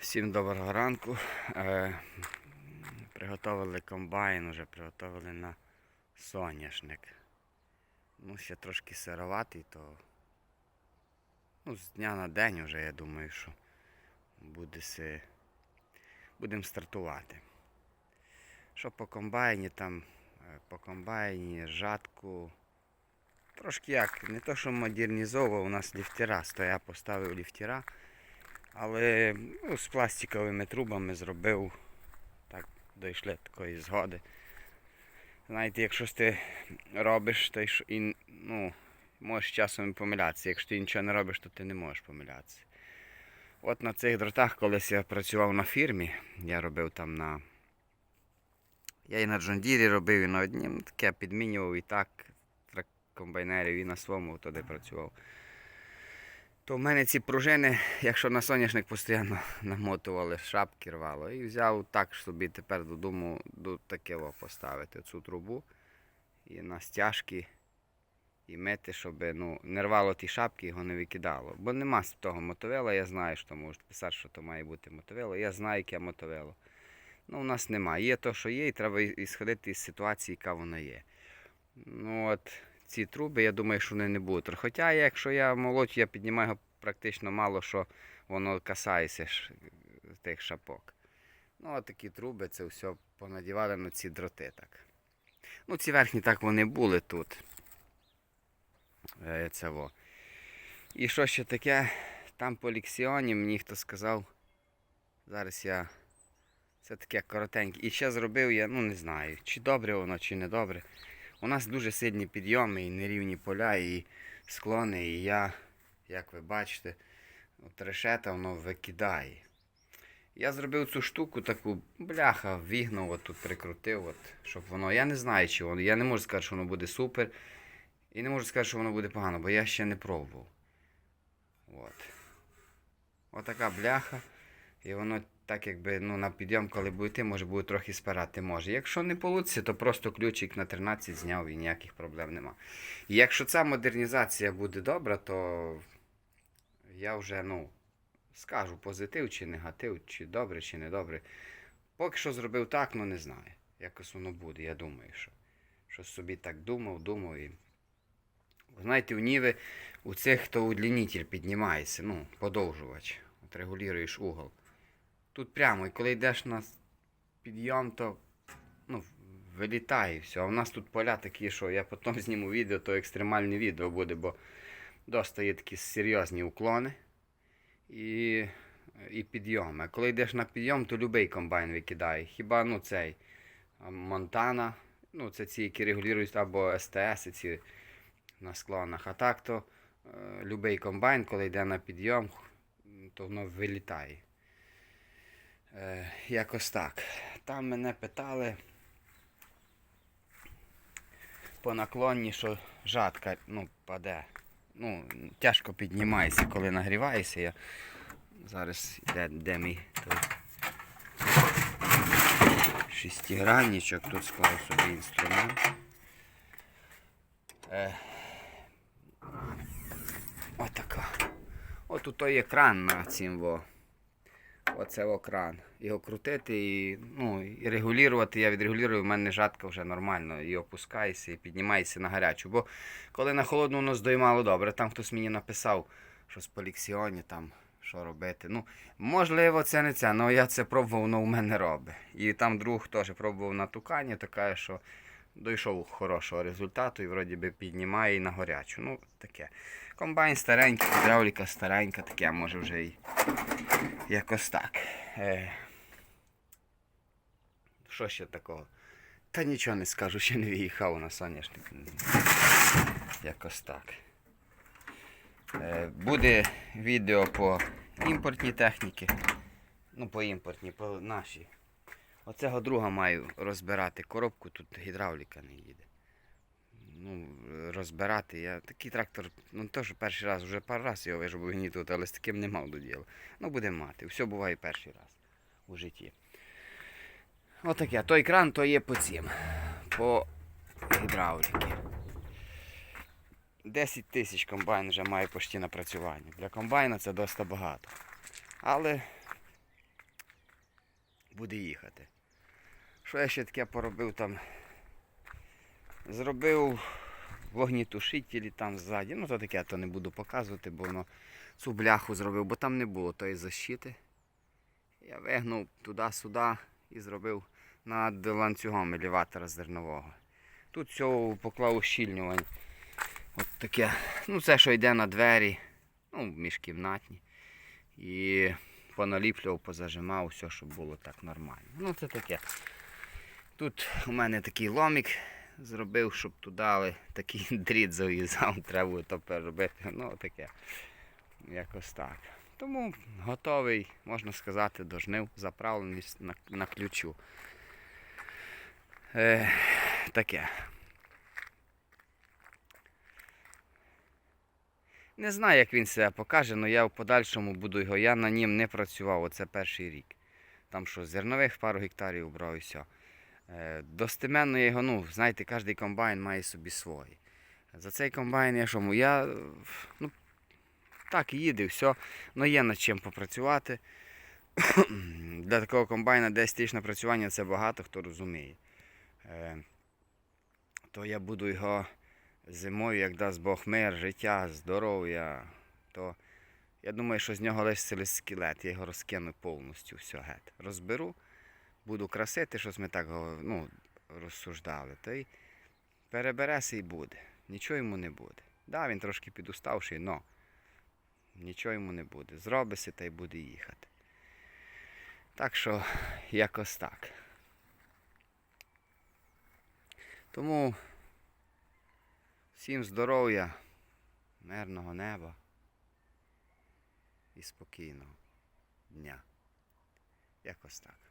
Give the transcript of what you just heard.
Всім доброго ранку. Е, приготовили комбайн, вже приготовили на соняшник. Ну, ще трошки сироватий, то ну, з дня на день вже я думаю, що буде си... будемо стартувати. Що по комбайні там, е, по комбайні, жатку. Трошки як, не то, що модернізовував, у нас ліфтера, то я поставив ліфтера. Але ну, з пластиковими трубами зробив, так дійшли такої згоди. Знаєте, якщо ти робиш, то і, ну, можеш часом помилятися. Якщо ти нічого не робиш, то ти не можеш помилятися. От на цих дротах, колись я працював на фірмі, я робив там на. Я і на Джондірі робив, і на однім таке підмінював і так трак- комбайнерів, і на своєму туди працював. То в мене ці пружини, якщо на соняшник постійно намотували, шапки рвало. І взяв так собі тепер додому до таке во поставити цю трубу і на стяжки і мити, щоб ну, не рвало ті шапки, його не викидало. Бо нема з того мотовела, я знаю, що можуть писати, що то має бути мотовело. Я знаю, яке мотовело. Ну, у нас немає. Є то, що є, і треба ісходити із ситуації, яка вона є. Ну от ці труби, я думаю, що вони не будуть. Хоча, якщо я молодь, я піднімаю практично мало що воно касається е, тих шапок. Ну, от такі труби, це все понадівали на ці дроти так. Ну, ці верхні так вони були тут. Е, Це во. І що ще таке? Там по ліксіоні мені хто сказав. Зараз я. Це таке коротеньке. І ще зробив я, ну не знаю, чи добре воно, чи не добре. У нас дуже сильні підйоми і нерівні поля, і склони, і я, як ви бачите, от решета воно викидає. Я зробив цю штуку таку, бляха, вігнув, от тут прикрутив, от, щоб воно. Я не знаю, чи воно. Я не можу сказати, що воно буде супер. І не можу сказати, що воно буде погано, бо я ще не пробував. От. Отака бляха. І воно так якби ну, на підйом, коли буде йти, може буде трохи спирати може. Якщо не вийде, то просто ключик на 13 зняв і ніяких проблем нема. І якщо ця модернізація буде добра, то я вже ну, скажу позитив чи негатив, чи добре, чи не добре. Поки що зробив так, ну не знаю. Якось воно буде, я думаю, що. Що собі так думав, думав і. Знаєте, у Ніви у цих, хто удлінитель піднімається, ну, подовжувач. От регулюєш угол. Тут прямо, і коли йдеш на підйом, то ну, вилітає все. А у нас тут поля такі, що я потім зніму відео, то екстремальне відео буде, бо доста є такі серйозні уклони і, і підйоми. А коли йдеш на підйом, то будь-який комбайн викидає. Хіба ну цей Монтана, ну це ці, які регулюють або СТС, ці на склонах. А так то е, любий комбайн, коли йде на підйом, то воно вилітає. Е, якось так. Там мене питали по наклонні, що жатка ну, паде. Ну, тяжко піднімається, коли нагрівається. Я... Зараз де, де мій той шестигранничок, тут склав собі інструмент. Е, Отака. От тут є кран на цім во. Оце о кран. Його крутити і, ну, і регулювати. Я відрегулюю, в мене жатка вже нормально. І опускається, і піднімається на гарячу. Бо коли на холодну воно здоймало добре, там хтось мені написав, що з поліксіоні там. Що робити? Ну, можливо, це не це, але я це пробував, воно у мене робить. І там друг теж пробував на тукані, то каже, що дійшов хорошого результату і вроді би піднімає і на горячу. Ну, таке. Комбайн старенький, гідравліка старенька, таке може вже і якось так. Е, що ще такого? Та нічого не скажу, ще не виїхав на соняшник. Якось так. Е, буде відео по імпортній техніці. Ну, по імпортній, по нашій. Оцього друга маю розбирати коробку, тут гідравліка не їде. Ну, розбирати. Я такий трактор, ну теж перший раз, вже пару разів його і тут, але з таким не мав до діла. Ну, будемо мати. Все буває перший раз у житті. Отаке. Той кран то є по цим. По гідравліки. 10 тисяч комбайн вже має почти напрацювання. Для комбайна це досить багато. Але буде їхати. Що я ще таке поробив там? Зробив вогнітушителі там ззаді. Ну то таке, то не буду показувати, бо воно цю бляху зробив, бо там не було тої защити. Я вигнув туди-сюди і зробив над ланцюгом елеватора зернового. Тут все поклав ущільнювань. От таке. Ну це що йде на двері, ну, міжкімнатні. І поналіплював, позажимав, все, щоб було так нормально. Ну це таке. Тут у мене такий ломик зробив, щоб туди але такий дріт зав'язав, треба було то переробити. Ну таке. Якось так. Тому готовий, можна сказати, до жнив, заправлений на, на ключу. Е, таке. Не знаю, як він себе покаже, але я в подальшому буду його. Я на нім не працював, оце перший рік. Там що, зернових пару гектарів брав і все. Е, Достеменно його, ну, знаєте, кожен комбайн має собі свої. За цей комбайн я що, я ну, так їде, все. Ну є над чим попрацювати. Для такого комбайна 10 тисяч напрацювання це багато, хто розуміє. Е, То я буду його зимою, як дасть Бог мир, життя, здоров'я, то я думаю, що з нього лише скелет. Я його розкину повністю, все геть. Розберу, буду красити, щось ми так ну, розсуждали. Та й перебереся і буде. Нічого йому не буде. Да, він трошки підуставший, але нічого йому не буде. Зробиться та й буде їхати. Так що, якось так. Тому всім здоров'я, мирного неба і спокійного дня. Якось так.